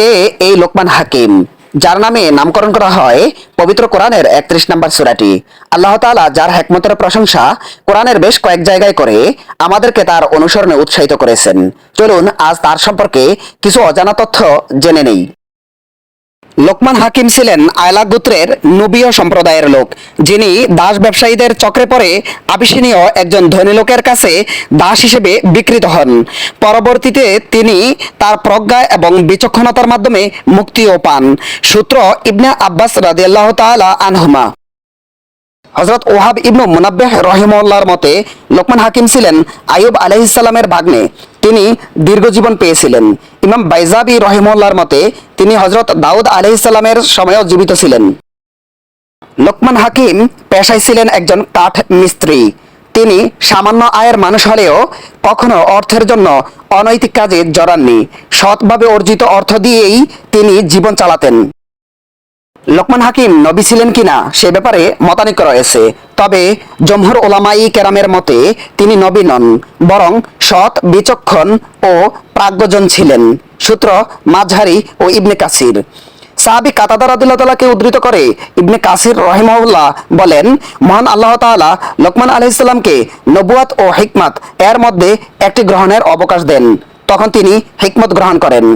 কে এই লোকমান হাকিম, যার নামে নামকরণ করা হয় পবিত্র কোরআনের একত্রিশ নম্বর সুরাটি। আল্লাহ তালা যার হেকমতের প্রশংসা কোরআনের বেশ কয়েক জায়গায় করে আমাদেরকে তার অনুসরণে উৎসাহিত করেছেন। চলুন আজ তার সম্পর্কে কিছু অজানা তথ্য জেনে নেই। লোকমান হাকিম ছিলেন আয়লা গোত্রের নুবীয় সম্প্রদায়ের লোক, যিনি দাস ব্যবসায়ীদের চক্রে পড়ে আবিসিনীয় একজন ধনী লোকের কাছে দাস হিসেবে বিকৃত হন। পরবর্তীতে তিনি তার প্রজ্ঞা এবং বিচক্ষণতার মাধ্যমে মুক্তিও পান। সূত্র ইবনে আব্বাস রাদিয়াল্লাহ তাআলা আনহুমা। হজরত ওহাব ইবনু মুনাব্বেহ রহিমউল্লাহর মতে, লোকমান হাকিম ছিলেন আয়ুব আলাইহিসসালামের ভাগ্নে। তিনি দীর্ঘজীবন পেয়েছিলেন। ইমাম বাইজাবি রহিমউল্লাহর মতে, তিনি হজরত দাউদ আলাইহিসসালামের সময়ও জীবিত ছিলেন। লোকমান হাকিম পেশায় ছিলেন একজন কাঠ মিস্ত্রি। তিনি সামান্য আয়ের মানুষ হলেও কখনো অর্থের জন্য অনৈতিক কাজে জড়াননি। সৎভাবে অর্জিত অর্থ দিয়েই তিনি জীবন চালাতেন। লোকমান হাকিম নবী ছিলেন কিনা সে ব্যাপারে মতানৈক্য রয়েছে। তবে জমহুর ওলামাই কেরামের মতে তিনি নবী নন, বরং সৎ, বিচক্ষণ ও প্রাজ্ঞজন ছিলেন, সূত্র মাঝহারি ও ইবনে কাসির। সাহাবি কাতাদার আদিল্লাহকে উদ্ধৃত করে ইবনে কাসির রহিমাউল্লাহ বলেন, মহান আল্লাহ তাআলা লোকমান আলাইসাল্লামকে নবুয়াত ও হিকমাত এর মধ্যে একটি গ্রহণের অবকাশ দেন। তখন তিনি হিকমত গ্রহণ করেন।